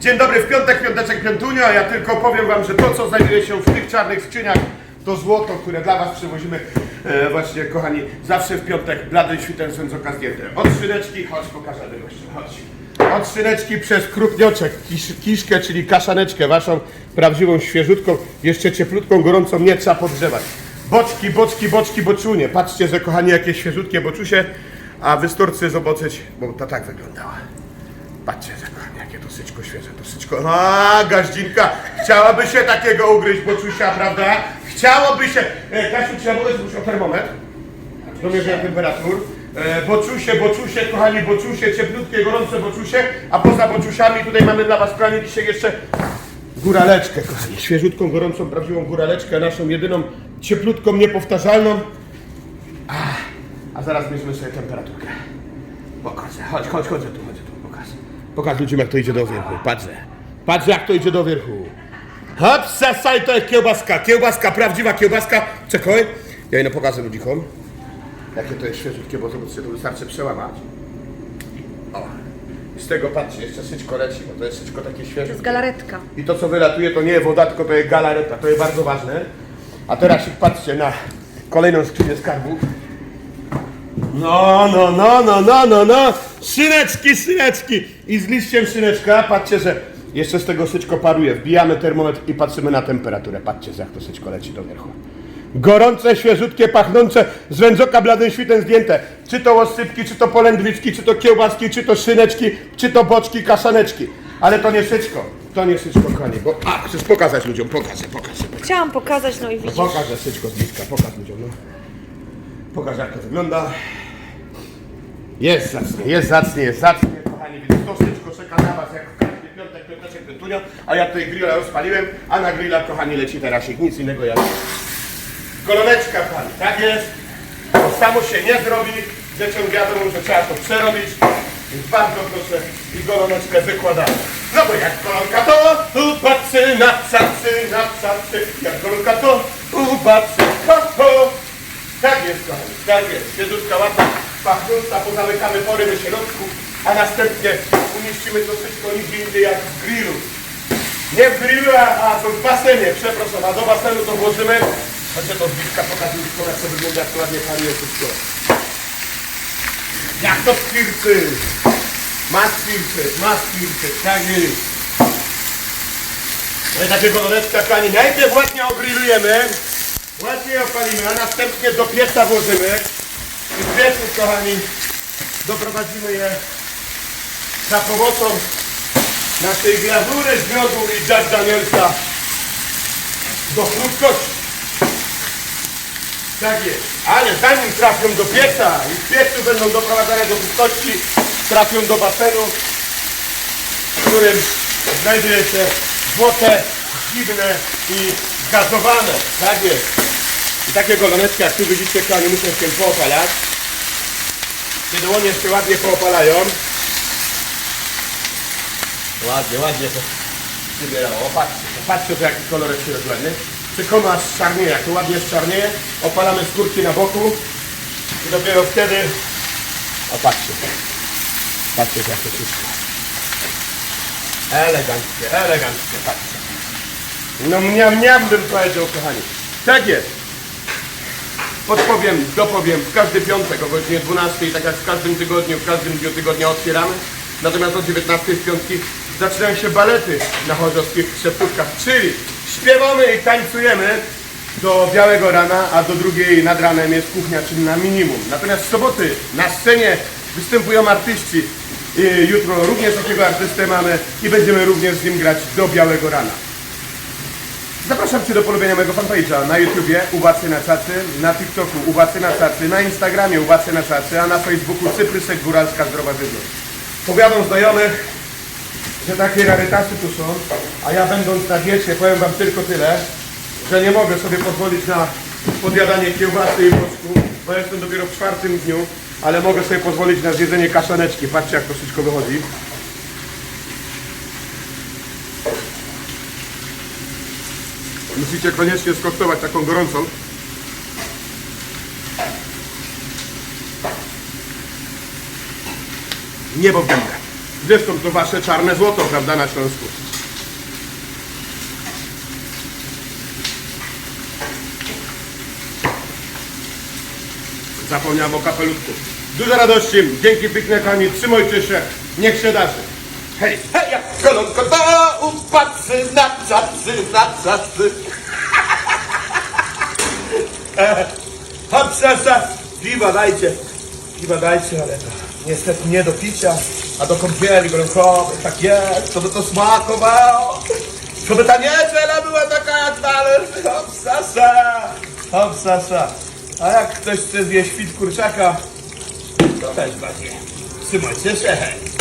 Dzień dobry, w piątek, piąteczek, piątunio, ja tylko powiem wam, że to co znajduje się w tych czarnych skrzyniach to złoto, które dla was przywozimy e, właśnie, kochani, zawsze w piątek, blady świtem sędzoka zdjęte. Od szyneczki, chodź pokażę gościa, chodź. Od szyneczki przez krupnioczek, kisz, kiszkę, czyli kaszaneczkę, waszą prawdziwą, świeżutką, jeszcze cieplutką, gorącą, nie trzeba podgrzewać. Boczki, boczki, boczki, boczunie. Patrzcie, że kochani, jakie świeżutkie boczusie, a wystorcy zobaczyć, bo to tak wyglądała. Patrzcie, że jakie to syczko świeże, to syczko. A, gaździnka, chciałaby się takiego ugryźć, boczusia, prawda? Chciałoby się. E, Kasiu, czy ja mogę zwrócić o termometr? Do temperatur. E, boczusie, boczusie, kochani, boczusie, cieplutkie, gorące boczusie, a poza boczusiami tutaj mamy dla Was w planie dzisiaj jeszcze góraleczkę, kochani, świeżutką, gorącą, prawdziwą góraleczkę, naszą jedyną, cieplutką, niepowtarzalną. A, a zaraz mierzymy sobie temperaturkę. Pokaż, chodź, chodź, chodź tu, chodź pokaż. Ludziom jak to idzie do wierchu, patrzę. Patrz jak to idzie do wierchu. Hop, sasaj, to jest kiełbaska, kiełbaska, prawdziwa kiełbaska. Czekaj, ja jej pokażę ludzikom. Jakie to jest świeżutkie, bo zobaczcie, to wystarczy przełamać. O, I z tego patrzcie, jeszcze syczko leci, bo to jest syczko takie To jest galaretka. I to co wylatuje to nie jest woda, tylko to jest galareta, to jest bardzo ważne. A teraz patrzcie na kolejną skrzynię skarbów. No, no, no, no, no, no, no, szyneczki, szyneczki. I z liściem szyneczka, patrzcie, że jeszcze z tego syczko paruje. Wbijamy termometr i patrzymy na temperaturę. Patrzcie, jak to syczko leci do wierchu. Gorące, świeżutkie, pachnące, z wędzoka bladym świtem zdjęte. Czy to osypki, czy to polędwiczki, czy to kiełbaski, czy to szyneczki, czy to boczki, kaszaneczki. Ale to nie syczko, to nie syczko, kochani, bo... A, chcesz pokazać ludziom, pokażę, pokażę. Chciałam pokazać, no i widzisz. Pokażę syczko z bliska, pokaż ludziom, no. Pokaż jak to wygląda. Jest zacnie, jest zacnie, jest zacnie, kochani, więc to syczko czeka na was jak w każdy piątek, piąteczek, piątunio, a ja tutaj grilla rozpaliłem, a na grilla, kochani, leci teraz nic innego jak koloneczka, kochani, tak jest. To samo się nie zrobi, dzieciom wiadomo, że trzeba to przerobić, więc bardzo proszę i goloneczkę wykładamy. No bo jak kolonka to upatrzy na psacy, na psacy, jak kolonka to upatrzy to, to. Tak jest, kochani, tak jest. Świeżutka ładna, pachnąca, pozamykamy pory w środku, a następnie umieścimy to wszystko nigdzie indziej jak w grillu. Nie w grillu, a, w basenie, przepraszam, a do basenu to włożymy. Chodźcie to z bliska pokażę już jak to wygląda, jak to ładnie paruje wszystko. Jak to skirty! Ma skirty, ma skirty, tak jest. No i takie goloneczka, kochani, najpierw ładnie ogrillujemy, ładnie opalimy, a następnie do pieca włożymy. Kochani, doprowadzimy je za pomocą naszej glazury z miodu i Jack Danielsa do krótkości. Tak jest. Ale zanim trafią do pieca i w piecu będą doprowadzane do krótkości, trafią do basenu, w którym znajduje się złote, dziwne i gazowane. Tak jest. I takie goloneczki, jak tu widzicie, kochani, muszą się poopalać. Kiedy one się ładnie poopalają, ładnie, ładnie to wybierało. Patrzcie, patrzcie, to jaki kolorek się rozładnie. Czekamy aż czarnieje, jak to ładnie czarnieje, opalamy skórki na boku i dopiero wtedy, o patrzcie, patrzcie jak to wszystko. Eleganckie, eleganckie, patrzcie. No mniam, mniam bym powiedział, kochani. Tak jest. Podpowiem, dopowiem, w każdy piątek o godzinie 12, tak jak w każdym tygodniu, w każdym dniu tygodnia otwieramy. Natomiast o 19 w piątki zaczynają się balety na chorzowskich szeptówkach, czyli śpiewamy i tańcujemy do białego rana, a do drugiej nad ranem jest kuchnia, czyli na minimum. Natomiast w soboty na scenie występują artyści. I jutro również takiego artystę mamy i będziemy również z nim grać do białego rana. Zapraszam Cię do polubienia mojego fanpage'a na YouTubie Ubacy na Cacy, na TikToku Ubacy na Cacy, na Instagramie Ubacy na Cacy, a na Facebooku Cyprysek Góralska Zdrowa Żywność. Powiadam znajomych, że takie rarytasy tu są, a ja będąc na diecie powiem Wam tylko tyle, że nie mogę sobie pozwolić na podjadanie kiełbasy i boczku, bo jestem dopiero w czwartym dniu, ale mogę sobie pozwolić na zjedzenie kaszaneczki. Patrzcie jak to wszystko wychodzi. Musicie koniecznie skosztować taką gorącą. Niebo w gębę. Zresztą to wasze czarne złoto, prawda, na Śląsku. Zapomniałem o kapeluszku. Dużo radości, dzięki piękne kochani, trzymajcie się, niech się darzy. Hej! Hej, jak kolonko to upatrzy na czacy, na czacy. Hop, sasa, piwa dajcie. Piwa dajcie, ale niestety nie do picia, a do kąpieli gorącowej. Tak jest, to by to smakowało. By ta niedziela była taka jak talerz. Hop, hop. A jak ktoś chce zjeść świt kurczaka, to też będzie. Trzymajcie się, hej.